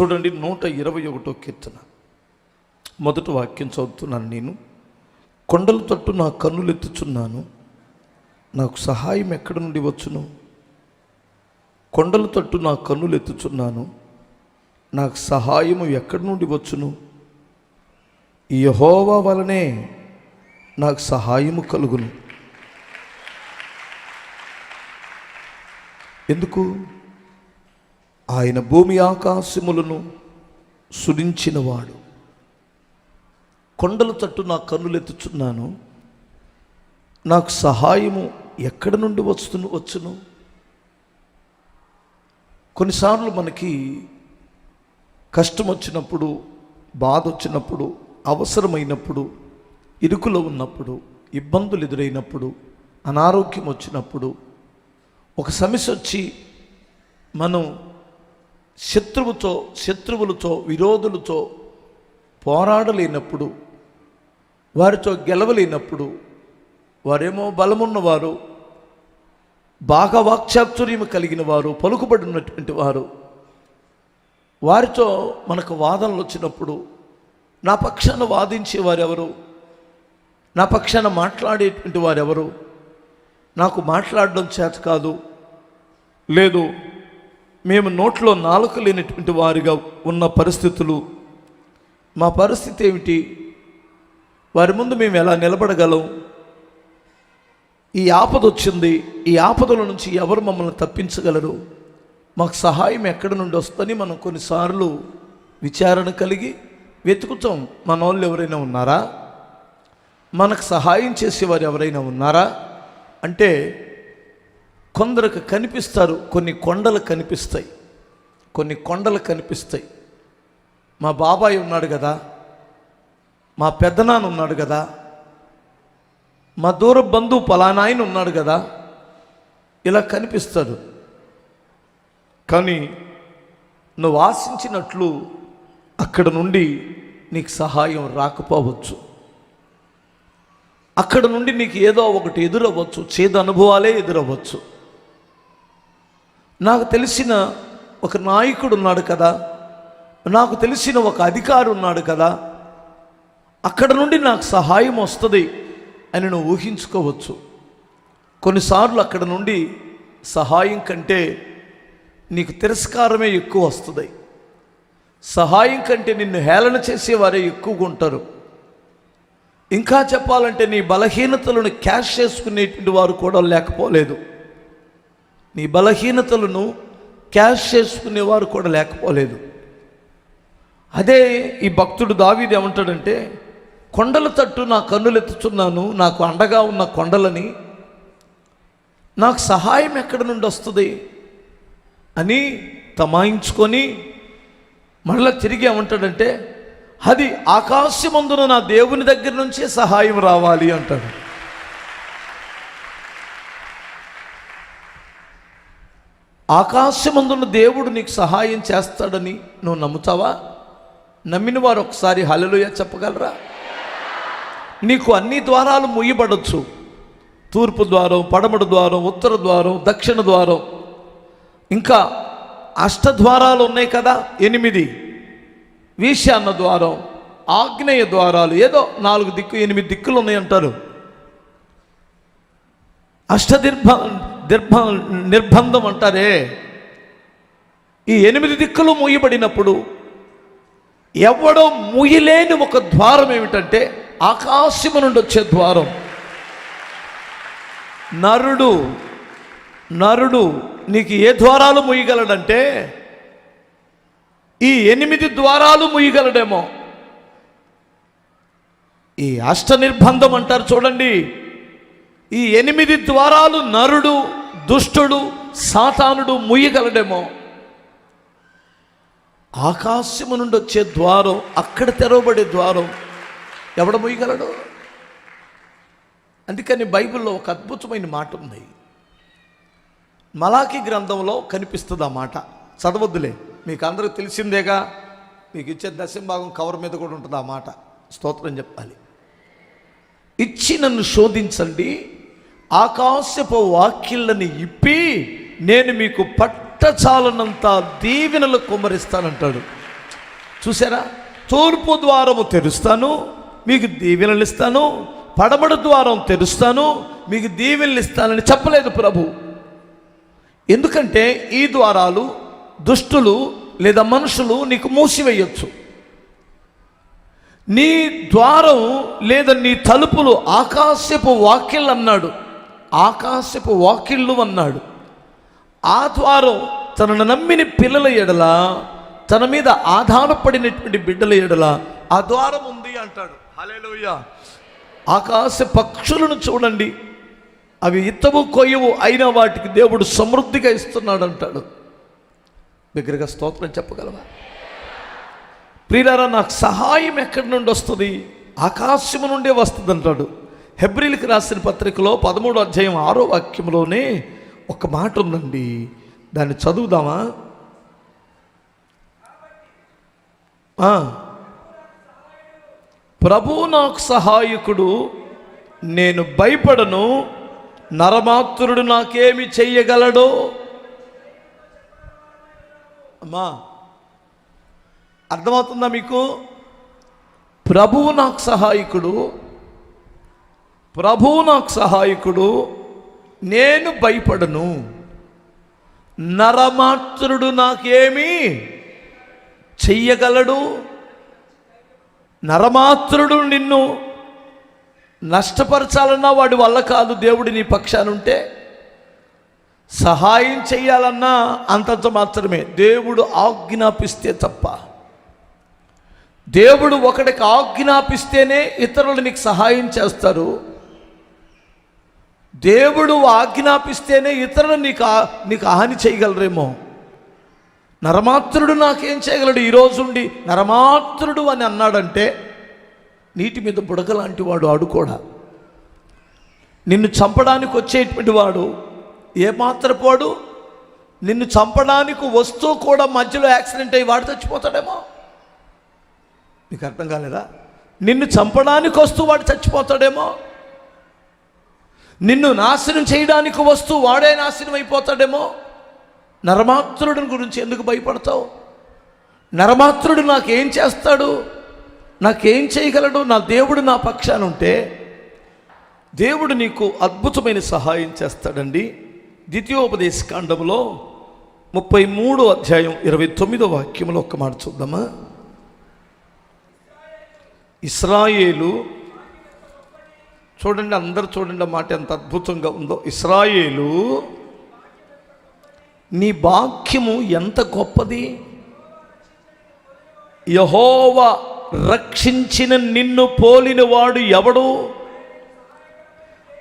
చూడండి నూట ఇరవై ఒకటో కీర్తన. మొదటి వాక్యం చదువుతున్నాను నేను. కొండల తట్టు నా కన్నులు ఎత్తుచున్నాను నాకు సహాయం ఎక్కడ నుండి వచ్చును? కొండలు తట్టు నా కన్నులు ఎత్తుచున్నాను నాకు సహాయము ఎక్కడి నుండి వచ్చును? యహోవా వలనే నాకు సహాయము కలుగును. ఎందుకు? ఆయన భూమి ఆకాశములను సుడించినవాడు కొండల తట్టు నా కన్నులెత్తుచున్నాను నాకు సహాయము ఎక్కడి నుండి వస్తును వచ్చును? కొన్నిసార్లు మనకి కష్టం వచ్చినప్పుడు బాధ వచ్చినప్పుడు అవసరమైనప్పుడు ఇరుకులో ఉన్నప్పుడు ఇబ్బందులు ఎదురైనప్పుడు అనారోగ్యం వచ్చినప్పుడు ఒక సమస్య వచ్చి మనం శత్రువుతో శత్రువులతో విరోధులతో పోరాడలేనప్పుడు వారితో గెలవలేనప్పుడు వారేమో బలమున్నవారు బాగా వాక్చాతుర్యం కలిగిన వారు పలుకుబడినటువంటి వారు వారితో మనకు వాదనలు వచ్చినప్పుడు నా పక్షాన వాదించే వారెవరు నా పక్షాన మాట్లాడేటువంటి వారెవరు? నాకు మాట్లాడడం చేత కాదు. లేదు మేము నోట్లో నాలుక లేనటువంటి వారిగా ఉన్న పరిస్థితులు. మా పరిస్థితి ఏమిటి? వారి ముందు మేము ఎలా నిలబడగలం? ఈ ఆపద వచ్చింది. ఈ ఆపదల నుంచి ఎవరు మమ్మల్ని తప్పించగలరు? మాకు సహాయం ఎక్కడి నుండి వస్తుందని మనం కొన్నిసార్లు విచారణ కలిగి వెతుకుతాం. మన వాళ్ళు ఎవరైనా ఉన్నారా? మనకు సహాయం చేసేవారు ఎవరైనా ఉన్నారా? అంటే కొందరికి కనిపిస్తారు కొన్ని కొండలు కనిపిస్తాయి. కొన్ని కొండలు కనిపిస్తాయి. మా బాబాయ్ ఉన్నాడు కదా మా పెద్దనాన్న ఉన్నాడు కదా మా దూర బంధువు పలానాయన ఉన్నాడు కదా ఇలా కనిపిస్తాడు. కానీ నువ్వు ఆశించినట్లు అక్కడ నుండి నీకు సహాయం రాకపోవచ్చు. అక్కడ నుండి నీకు ఏదో ఒకటి ఎదురవ్వచ్చు చేదు అనుభవాలే ఎదురవ్వచ్చు. నాకు తెలిసిన ఒక నాయకుడు ఉన్నాడు కదా. నాకు తెలిసిన ఒక అధికారి ఉన్నాడు కదా. అక్కడ నుండి నాకు సహాయం వస్తుంది అని నువ్వు ఊహించుకోవచ్చు. కొన్నిసార్లు అక్కడ నుండి సహాయం కంటే నీకు తిరస్కారమే ఎక్కువ వస్తుంది. సహాయం కంటే నిన్ను హేళన చేసేవారే ఎక్కువగా ఉంటారు. ఇంకా చెప్పాలంటే నీ బలహీనతలను క్యాష్ చేసుకునేటువంటి వారు కూడా లేకపోలేదు. నీ బలహీనతలను క్యాష్ చేసుకునేవారు కూడా లేకపోలేదు. అదే ఈ భక్తుడు దావీది ఏమంటాడంటే కొండల తట్టు నా కన్నులెత్తుచున్నాను నాకు అండగా ఉన్న కొండలని నాకు సహాయం ఎక్కడి నుండి వస్తుంది? అని తమాయించుకొని మళ్ళీ తిరిగి ఏమంటాడంటే అది ఆకాశమందున నా దేవుని దగ్గర నుంచే సహాయం రావాలి అంటాడు. ఆకాశమందున్న దేవుడు నీకు సహాయం చేస్తాడని నువ్వు నమ్ముతావా? నమ్మిన వారు ఒకసారి హలలుయ చెప్పగలరా? నీకు అన్ని ద్వారాలు ముయ్యబడచ్చు తూర్పు ద్వారం పడమడు ద్వారం ఉత్తర ద్వారం దక్షిణ ద్వారం. ఇంకా అష్టద్వారాలు ఉన్నాయి కదా ఎనిమిది. వీశాన్న ద్వారం ఆగ్నేయ ద్వారాలు ఏదో నాలుగు దిక్కు ఎనిమిది దిక్కులు ఉన్నాయి అంటారు. అష్టదిర్భ నిర్భ నిర్బంధం అంటారే. ఈ ఎనిమిది దిక్కులు మూయబడినప్పుడు ఎవడో ముయ్యలేని ఒక ద్వారం ఏమిటంటే ఆకాశము నుండి వచ్చే ద్వారం. నరుడు నరుడు నీకు ఏ ద్వారాలు ముయ్యగలడంటే ఈ ఎనిమిది ద్వారాలు ముయ్యగలడేమో ఈ అష్ట నిర్బంధం అంటారు చూడండి. ఈ ఎనిమిది ద్వారాలు నరుడు దుష్టుడు సాతానుడు ముయ్యగలడేమో. ఆకాశము నుండి వచ్చే ద్వారం అక్కడ తెరవబడే ద్వారం ఎవడ ముయ్యగలడు? అందుకని బైబిల్లో ఒక అద్భుతమైన మాట ఉంది. మలాఖీ గ్రంథంలో కనిపిస్తుంది ఆ మాట. చదవద్దులే మీకు అందరికి తెలిసిందేగా మీకు ఇచ్చే దశంభాగం కవర్ మీద కూడా ఉంటుంది ఆ మాట. స్తోత్రం చెప్పాలి. ఇచ్చి నన్ను శోధించండి ఆకాశపు వాక్యులను ఇప్పి నేను మీకు పట్టచాలనంత దీవెనలు కుమ్మరిస్తానంటాడు. చూసారా తూర్పు ద్వారము తెరుస్తాను మీకు దీవెనలు ఇస్తాను పడమడు ద్వారం తెరుస్తాను మీకు దీవెనలు ఇస్తానని చెప్పలేదు ప్రభు. ఎందుకంటే ఈ ద్వారాలు దుష్టులు లేదా మనుషులు నీకు మూసివేయొచ్చు. నీ ద్వారం లేదా నీ తలుపులు ఆకాశపు వాకిళ్ళు అన్నాడు ఆకాశపు వాకిళ్ళు అన్నాడు. ఆ ద్వారం తనను నమ్మిన పిల్లల ఎడల తన మీద ఆధారపడినటువంటి బిడ్డల ఎడల ఆ ద్వారం ఉంది అంటాడు. హలేలోయ ఆకాశ పక్షులను చూడండి. అవి ఇత్తము కొయ్యవు అయిన వాటికి దేవుడు సమృద్ధిగా ఇస్తున్నాడు అంటాడు దగ్గరగా స్తోత్రం చెప్పగలవా? ప్రియులారా నాకు సహాయం ఎక్కడి నుండి వస్తుంది? ఆకాశము నుండే వస్తుంది అంటాడు హెబ్రిల్కి రాసిన పత్రికలో పదమూడు అధ్యాయం ఆరో వాక్యంలోనే ఒక మాట ఉందండి. దాన్ని చదువుదామా? ప్రభువు ప్రభు నాకు సహాయకుడు నేను భయపడను నరమాత్రుడు నాకేమి చెయ్యగలడో అమ్మా అర్థమవుతుందా మీకు? ప్రభువు నాకు సహాయకుడు ప్రభువు నాకు సహాయకుడు నేను భయపడను. నరమాత్రుడు నాకేమి చెయ్యగలడు. నరమాత్రుడు నిన్ను నష్టపరచాలన్నా వాడి వల్ల కాదు దేవుడి నీ పక్షానుంటే. సహాయం చేయాలన్నా అంతంత మాత్రమే. దేవుడు ఆజ్ఞాపిస్తే తప్ప. దేవుడు ఒకడికి ఆజ్ఞాపిస్తేనే ఇతరులు నీకు సహాయం చేస్తారు. దేవుడు ఆజ్ఞాపిస్తేనే ఇతరులు నీకు నీకు హాని చేయగలరేమో. నరమాత్రుడు నాకేం చేయగలడు? ఈరోజుండి నరమాత్రుడు అని అన్నాడంటే నీటి మీద బుడక లాంటి వాడు ఆడుకోడా నిన్ను చంపడానికి వచ్చేటువంటి వాడు ఏమాత్రపోడు నిన్ను చంపడానికి వస్తూ కూడా మధ్యలో యాక్సిడెంట్ అయ్యి వాడు చచ్చిపోతాడేమో. నీకు అర్థం కాలేదా? నిన్ను చంపడానికి వస్తూ వాడు చచ్చిపోతాడేమో. నిన్ను నాశనం చేయడానికి వస్తూ వాడే నాశనం అయిపోతాడేమో. నరమాత్రుడిని గురించి ఎందుకు భయపడతావు? నరమాత్రుడు నాకేం చేస్తాడు? నాకేం చేయగలడు? నా దేవుడు నా పక్షాన ఉంటే దేవుడు నీకు అద్భుతమైన సహాయం చేస్తాడండి. ద్వితీయోపదేశ కాండంలో ముప్పై మూడో అధ్యాయం ఇరవై తొమ్మిదో వాక్యంలో ఒక్క మాట చూద్దామా? ఇస్రాయేలు చూడండి అందరు చూడండి మాట ఎంత అద్భుతంగా ఉందో. ఇస్రాయేలు నీ వాక్యము ఎంత గొప్పది? యహోవ రక్షించిన నిన్ను పోలినవాడు ఎవడు?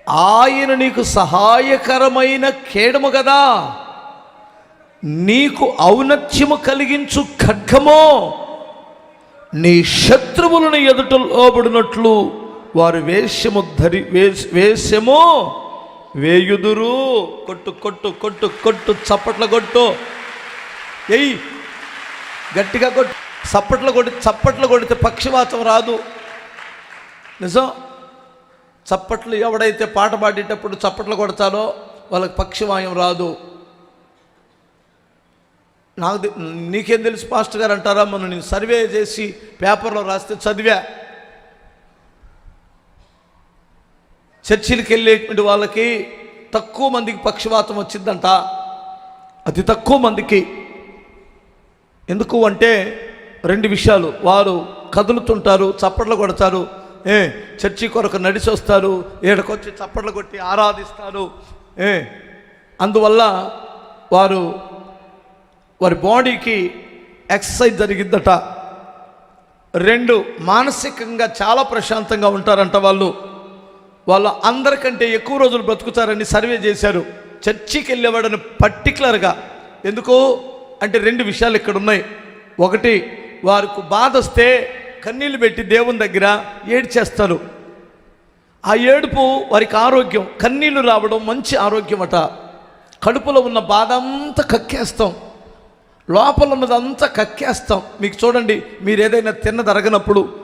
ఆయన నీకు సహాయకరమైన కేడము కదా నీకు ఔన్నత్యము కలిగించు ఖడ్గమో? నీ శత్రువులను ఎదుట లోబడినట్లు వారు వేషము ధరి వేషము వేయుదురు. కొట్టు కొట్టు కొట్టు కొట్టు చప్పట్ల కొట్టు. ఎయ్ గట్టిగా కొట్టు. చప్పట్లు కొట్టి చప్పట్లు కొడితే పక్షివాతం రాదు. నిజం? చప్పట్లు ఎవడైతే పాట పాడేటప్పుడు చప్పట్లు కొడతారో వాళ్ళకి పక్షివాయం రాదు. నాకు నీకేం తెలుసు పాస్టర్ గారు అంటారా? మనం నేను సర్వే చేసి పేపర్లో రాస్తే చదివా. చర్చిలకు వెళ్ళేటువంటి వాళ్ళకి తక్కువ మందికి పక్షవాతం వచ్చిందంట. అతి తక్కువ మందికి. ఎందుకు అంటే రెండు విషయాలు. వారు కదులుతుంటారు చప్పట్లు కొడతారు. ఏ చర్చి కొరకు నడిచి వస్తారు ఏడకొచ్చి చప్పట్లు కొట్టి ఆరాధిస్తారు. ఏ అందువల్ల వారు వారి బాడీకి ఎక్సర్సైజ్ జరిగిద్దట. రెండు మానసికంగా చాలా ప్రశాంతంగా ఉంటారంట వాళ్ళు. వాళ్ళు అందరికంటే ఎక్కువ రోజులు బ్రతుకుతారని సర్వే చేశారు. చర్చికి వెళ్ళేవాడని పర్టికులర్గా ఎందుకు? అంటే రెండు విషయాలు ఇక్కడ ఉన్నాయి. ఒకటి వారికి బాధ వస్తే కన్నీళ్ళు పెట్టి దేవుని దగ్గర ఏడ్చేస్తారు. ఆ ఏడుపు వారికి ఆరోగ్యం కన్నీళ్ళు రావడం మంచి ఆరోగ్యం అట. కడుపులో ఉన్న బాధ అంతా కక్కేస్తాం. లోపల ఉన్నదంతా కక్కేస్తాం. మీకు చూడండి మీరు ఏదైనా తిన్నదరగనప్పుడు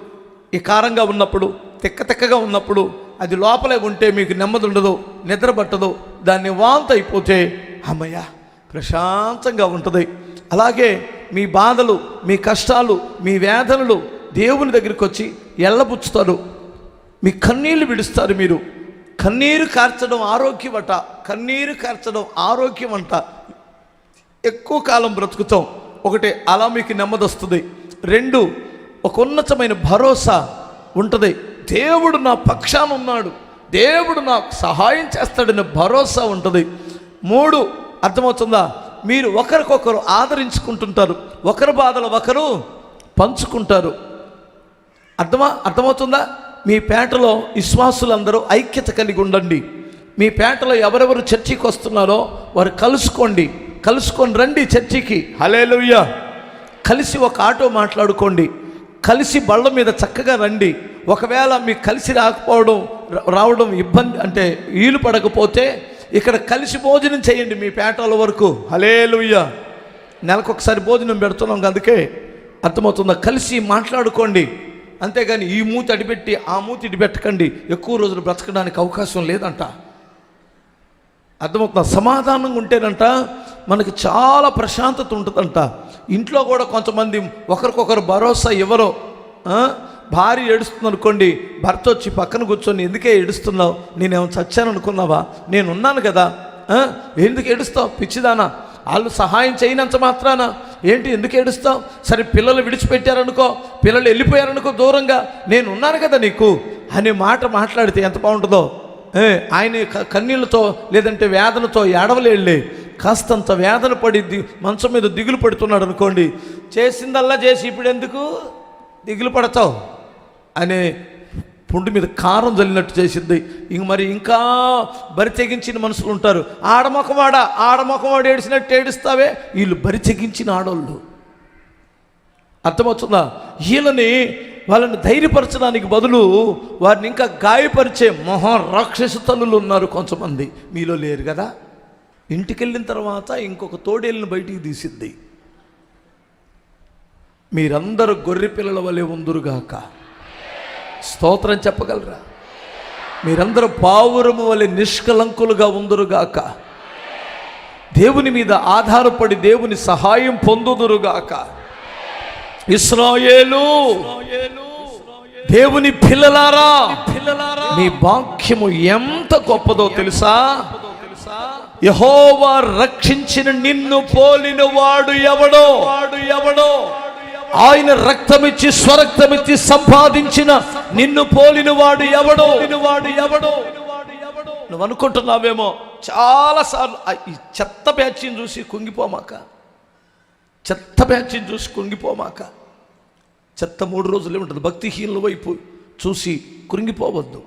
ఈ కారంగా ఉన్నప్పుడు తిక్క తిక్కగా ఉన్నప్పుడు అది లోపలే ఉంటే మీకు నెమ్మది ఉండదు నిద్ర పట్టదు దాన్ని వాంత అయిపోతే అమ్మయ్య ప్రశాంతంగా ఉంటుంది. అలాగే మీ బాధలు మీ కష్టాలు మీ వేదనలు దేవుని దగ్గరికి వచ్చి ఎల్లబుచ్చుతారు మీ కన్నీళ్ళు విడుస్తారు మీరు. కన్నీరు కార్చడం ఆరోగ్యమట కన్నీరు కార్చడం ఆరోగ్యం అంట ఎక్కువ కాలం బ్రతుకుతాం. ఒకటి అలా మీకు నెమ్మది వస్తుంది రెండు ఒక ఉన్నతమైన భరోసా ఉంటుంది. దేవుడు నా పక్షాన ఉన్నాడు. దేవుడు నాకు సహాయం చేస్తాడనే భరోసా ఉంటుంది. మూడు అర్థమవుతుందా? మీరు ఒకరికొకరు ఆదరించుకుంటుంటారు. ఒకరి బాధలు ఒకరు పంచుకుంటారు. అర్థమా? అర్థమవుతుందా? మీ పేటలో విశ్వాసులందరూ ఐక్యత కలిగి ఉండండి. మీ పేటలో ఎవరెవరు చర్చికి వస్తున్నారో వారు కలుసుకోండి. కలుసుకొని రండి చర్చికి. హలేలుయ్య కలిసి ఒక ఆటో మాట్లాడుకోండి. కలిసి బళ్ళ మీద చక్కగా రండి. ఒకవేళ మీకు కలిసి రాకపోవడం రావడం ఇబ్బంది అంటే వీలు పడకపోతే ఇక్కడ కలిసి భోజనం చేయండి మీ పేటల వరకు. హలేలుయ్య నెలకు ఒకసారి భోజనం పెడుతున్నాం అందుకే అర్థమవుతుందా? కలిసి మాట్లాడుకోండి. అంతేగాని ఈ మూతి అడిపెట్టి ఆ మూతి ఇటు పెట్టకండి ఎక్కువ రోజులు బ్రతకడానికి అవకాశం లేదంట. అర్థమవుతుందా? సమాధానంగా ఉంటేనంట మనకి చాలా ప్రశాంతత ఉంటుందంట. ఇంట్లో కూడా కొంతమంది ఒకరికొకరు భరోసా ఇవ్వరు. భార్య ఏడుస్తుంది అనుకోండి భర్త వచ్చి పక్కన కూర్చొని ఎందుకే ఏడుస్తున్నావు? నేనేమో చచ్చాను అనుకున్నావా? నేను ఉన్నాను కదా ఎందుకు ఏడుస్తావు? పిచ్చిదానా? వాళ్ళు సహాయం చేయనంత మాత్రాన? ఏంటి? ఎందుకు ఏడుస్తావు? సరే పిల్లలు విడిచిపెట్టారనుకో పిల్లలు వెళ్ళిపోయారనుకో దూరంగా నేను ఉన్నాను కదా నీకు? అనే మాట మాట్లాడితే ఎంత బాగుంటుందో. ఆయన కన్నీళ్ళతో లేదంటే వేదనతో ఏడవలేళ్ళే. కాస్తంత వేదన పడి ది మంచం మీద దిగులు పడుతున్నాడు అనుకోండి చేసిందల్లా చేసి ఇప్పుడు ఎందుకు దిగులు పడతావు? అనే పుండు మీద కారం జల్లినట్టు చేసింది. ఇంక మరి ఇంకా బరి తెగించిన మనుషులు ఉంటారు. ఆడమొకవాడ ఆడమొకవాడు ఏడిచినట్టు ఏడుస్తావే? వీళ్ళు బరి తెగించిన ఆడోళ్ళు. అర్థమవుతుందా? వీళ్ళని వాళ్ళని ధైర్యపరచడానికి బదులు వారిని ఇంకా గాయపరిచే మొహ రాక్షస తల్లులు ఉన్నారు కొంతమంది. మీలో లేరు కదా? ఇంటికి వెళ్ళిన తర్వాత ఇంకొక తోడేళ్ళని బయటికి తీసిద్ది. మీరందరూ గొర్రె పిల్లల వలె ఉందురుగాక. స్తోత్రం చెప్పగలరా? మీరందరూ పావురము వలె నిష్కలంకులుగా ఉందురుగాక. దేవుని మీద ఆధారపడి దేవుని సహాయం పొందుదురుగాక. ఇస్రాయేలు దేవుని పిల్లలారా మీ వాక్యము ఎంత గొప్పదో తెలుసా? యహోవా రక్షించిన నిన్ను పోలిన వాడు ఎవడో? వాడు ఎవడో ఆయన రక్తమిచ్చి స్వరక్తమిచ్చి సంపాదించిన నిన్ను పోలిన వాడు ఎవడో? వాడు ఎవడో? నువ్వు అనుకుంటున్నావేమో? చాలాసార్లు ఈ చెత్త బ్యాచ్ని చూసి కుంగిపోమాక. చెత్త బ్యాచ్ని చూసి కుంగిపోమాక. చెత్త మూడు రోజులే ఉంటుంది. భక్తిహీనుల వైపు చూసి కృంగిపోవద్దు.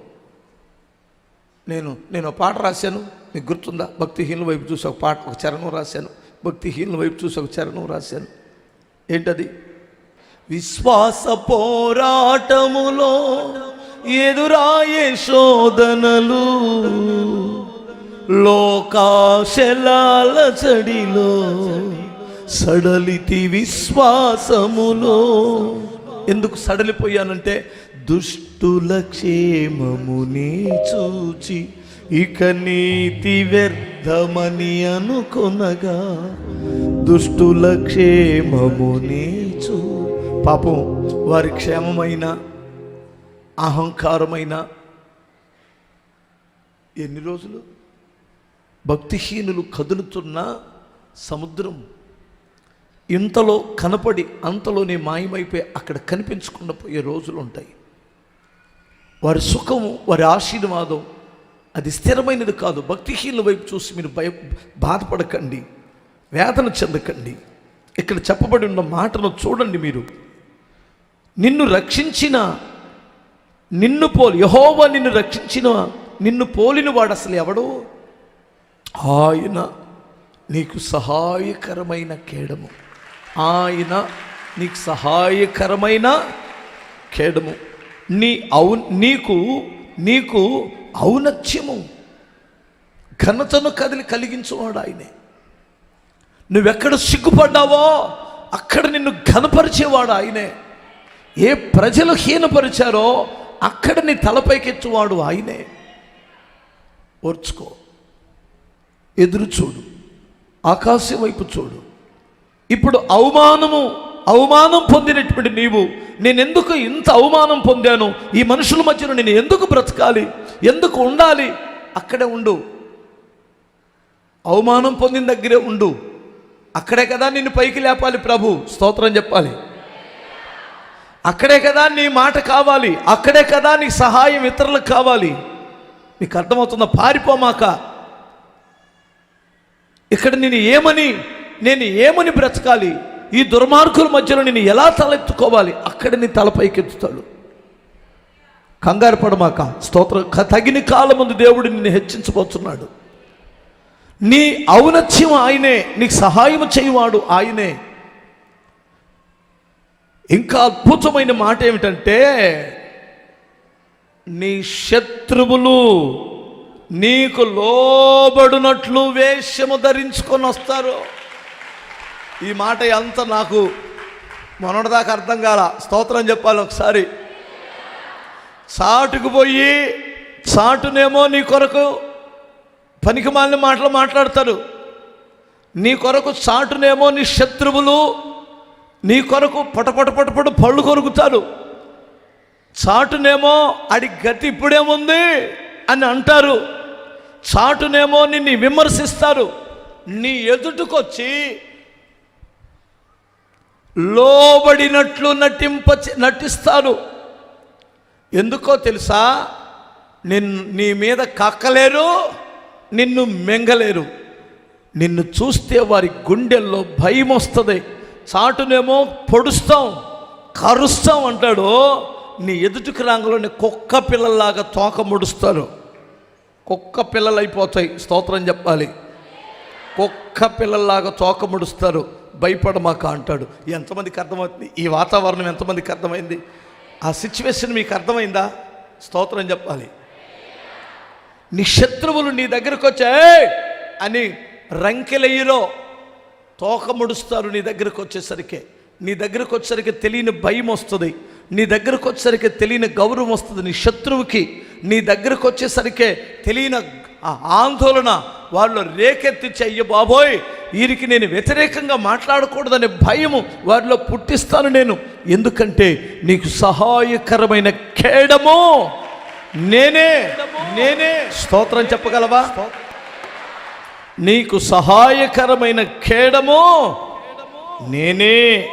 నేను నేను ఒక పాట రాశాను. మీకు గుర్తుందా? భక్తిహీనుల వైపు చూసి ఒక పాట ఒక చరణం రాశాను. భక్తిహీనుల వైపు చూసి ఒక చరణం రాశాను. ఏంటది? విశ్వాస పోరాటములో ఎదురాయే శోధనలు. లోకాశలాల చడిలో సడలితి విశ్వాసములో. ఎందుకు సడలిపోయానంటే దుష్టుల క్షేమముని చూచి ఇక నీతి వ్యర్థమని అనుకొనగా దుష్టుల క్షేమముని చూచి పాపం వారి క్షేమమైన అహంకారమైన ఎన్ని రోజులు? భక్తిహీనులు కదులుతున్న సముద్రం ఇంతలో కనపడి అంతలోనే మాయమైపోయి అక్కడ కనిపించకుండా పోయే రోజులు ఉంటాయి. వారి సుఖము వారి ఆశీర్వాదం అది స్థిరమైనది కాదు. భక్తిహీనుల వైపు చూసి మీరు భయ బాధపడకండి వేదన చెందకండి. ఇక్కడ చెప్పబడి ఉన్న మాటను చూడండి మీరు. నిన్ను రక్షించిన నిన్ను పోలి యహోవ నిన్ను రక్షించిన నిన్ను పోలిన వాడు అసలు ఎవడు? ఆయన నీకు సహాయకరమైన కేడము. ఆయన నీకు సహాయకరమైన కేడము. నీ ఔ నీకు నీకు ఔనత్యము ఘనతను కదిలి కలిగించువాడు ఆయనే. నువ్వెక్కడ సిగ్గుపడ్డావో అక్కడ నిన్ను ఘనపరిచేవాడు ఆయనే. ఏ ప్రజలు హీనపరిచారో అక్కడ నీ తలపైకెచ్చువాడు ఆయనే. ఓర్చుకో. ఎదురు చూడు. ఆకాశం వైపు చూడు. ఇప్పుడు అవమానము అవమానం పొందినటువంటి నీవు నేనెందుకు ఇంత అవమానం పొందాను? ఈ మనుషుల మధ్యలో నేను ఎందుకు బ్రతకాలి? ఎందుకు ఉండాలి? అక్కడే ఉండు. అవమానం పొందిన దగ్గరే ఉండు. అక్కడే కదా నిన్ను పైకి లేపాలి ప్రభు. స్తోత్రం చెప్పాలి. అక్కడే కదా నీ మాట కావాలి అక్కడే కదా నీ సహాయం ఇతరులకు కావాలి. నీకు అర్థమవుతుందా? పారిపోమాక. ఇక్కడ నేను ఏమని నేను ఏమని బ్రతకాలి? ఈ దుర్మార్గుల మధ్యలో నేను ఎలా తలెత్తుకోవాలి? అక్కడ నీ తలపైకెత్తుతాడు కంగారు పడమాక. స్తోత్ర. క- తగిన కాలం ముందు దేవుడు నిన్ను హెచ్చించబోతున్నాడు. నీ ఔనత్యం ఆయనే నీకు సహాయం చేయవాడు ఆయనే. ఇంకా అద్భుతమైన మాట ఏమిటంటే నీ శత్రువులు నీకు లోబడినట్లు వేషము ధరించుకొని వస్తారు. ఈ మాట ఎంత నాకు మొన్నటిదాకా అర్థం కాల. స్తోత్రం చెప్పాలి ఒకసారి. చాటుకు పోయి చాటునేమో నీ కొరకు పనికి మాలిన మాటలు మాట్లాడతారు. నీ కొరకు చాటునేమో నీ శత్రువులు నీ కొరకు పొటపొట పొటపొట పళ్ళు కొరుకుతారు చాటునేమో అడి గతి ఇప్పుడేముంది అని అంటారు. చాటునేమో నిన్ను విమర్శిస్తారు. నీ ఎదుటికొచ్చి లోబడినట్లు నటింప నటిస్తారు. ఎందుకో తెలుసా? నిన్ను నీ మీద కక్కలేరు నిన్ను మెంగలేరు. నిన్ను చూస్తే వారి గుండెల్లో భయం వస్తుంది చాటునేమో పొడుస్తాం కరుస్తాం అంటాడు నీ ఎదుటికి రాంగలోని కుక్క పిల్లల్లాగా తోక ముడుస్తారు కుక్క పిల్లలు అయిపోతాయి స్తోత్రం చెప్పాలి. కుక్క పిల్లల్లాగా తోక ముడుస్తారు భయపడమాక అంటాడు. ఎంతమందికి అర్థమవుతుంది? ఈ వాతావరణం ఎంతమందికి అర్థమైంది? ఆ సిచ్యువేషన్ మీకు అర్థమైందా? స్తోత్రం చెప్పాలి. నీ శత్రువులు నీ దగ్గరకు వచ్చాయ్ అని రంకెలయ్యలో తోక ముడుస్తారు నీ దగ్గరకు వచ్చేసరికి. నీ దగ్గరకు వచ్చేసరికి తెలియని భయం వస్తుంది. నీ దగ్గరకు వచ్చేసరికి తెలియని గౌరవం వస్తుంది నీ శత్రువుకి. నీ దగ్గరకు వచ్చేసరికి తెలియని ఆందోళన వాళ్ళు రేకెత్తించి అయ్యో బాబోయ్ వీరికి నేను వ్యతిరేకంగా మాట్లాడకూడదనే భయము వారిలో పుట్టిస్తాను నేను. ఎందుకంటే నీకు సహాయకరమైన కేడము. నేనే నేనే. స్తోత్రం చెప్పగలవా? నీకు సహాయకరమైన ఖేడము నేనే.